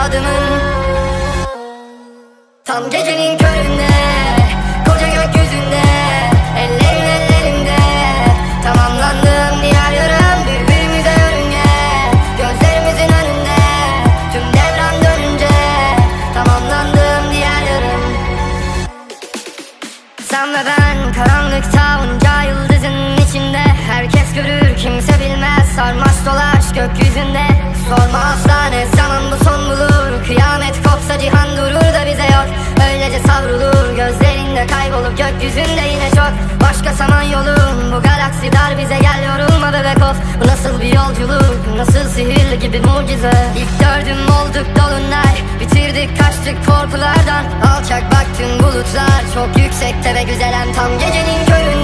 adımın Tam gecenin köründe Koca gökyüzünde Ellerin ellerimde Tamamlandım diğer yarım Birbirimize yörünge. Gözlerimizin önünde Tüm devran dönünce. Tamamlandım diğer yarım. Sen ve ben karanlıkta onca yıldızın içinde. Herkes görür kimse bilmez. Sarmaş dolaş gökyüzünde Kopsa cihan durur da bize yok. Öylece savrulur gözlerinde kaybolup gökyüzünde yine çok. Başka saman yolum bu galaksi dar bize gel yorulma bebek of Bu nasıl bir yolculuk nasıl sihirli gibi mucize? İlk gördüm olduk dolunay bitirdik kaçtık korkulardan. Alçak baktım bulutlar çok yüksekte ve güzelem tam gecenin köründe